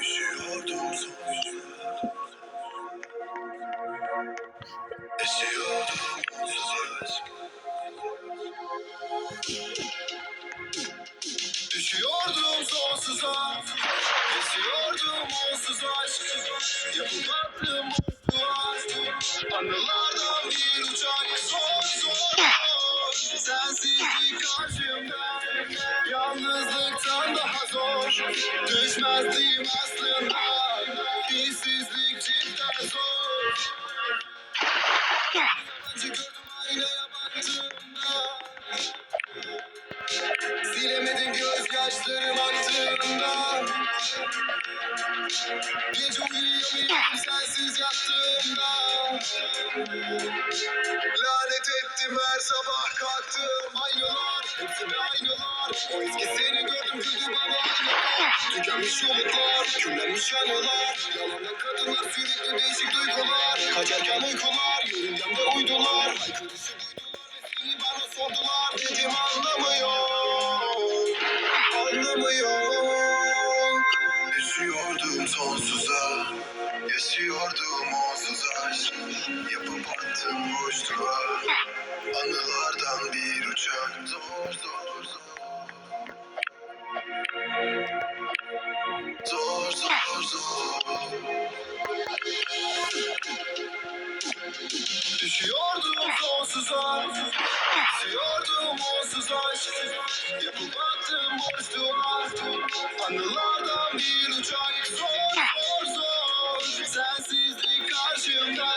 Düşüyordum sanıcılar Esiyordum sanıcılar Düşüyordum sonsuza. Esiyordum onsuz aşk Yapıp attım boş Anılardan bir ucu Düşmezdim aslında. Hissizlik cidden zor. Yabancı gördüm aynaya baktığımda Silemedim gözyaşlarım aktığımda Gece uyuyamıyorum sensiz yattığımda. Lanet ettim her sabah kalktım Aynalar, hepsi de aynalar O eski seni gördüm güldü bana aynalar Tükenmiş umutlar, küllenmiş anılar Yalandan kadınlar sürekli değişik duygular. Kaçarken uykular, yörüngemde uydular. Haykırışı duydular ve seni bana sordular Dedim anlamıyor. Anlamıyor. Düşüyordum sonsuza Yaşıyordum onsuz aşk. Yapıp attım boşluğa Anılardan bir uçak. Zor zor Zor sonsuza Yaşıyordum onsuz aşk Yapıp attım boşluğa Anılardan bir uçak Zor zor zor Sensizlik karşımda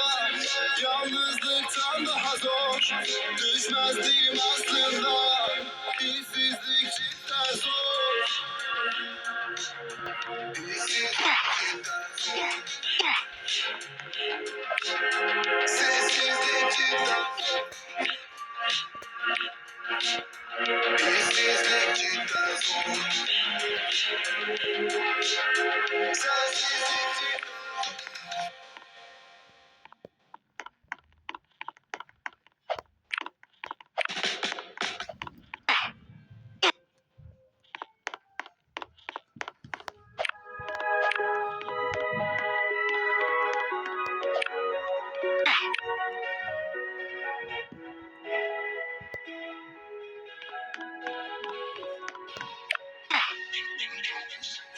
Yalnızlıktan daha zor Düşmezdim aslında Hissizlik cidden zor Hissizlik cidden zor Sessizlik cidden zor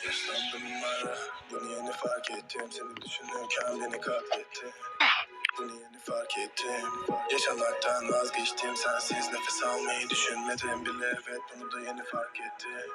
Yaşlandım ara Bunu yeni fark ettim. Seni düşünürken beni katlettin. Bunu yeni fark ettim. Yaşamaktan vazgeçtim. Sensiz nefes almayı düşünmedim bile. Evet bunu da yeni fark ettim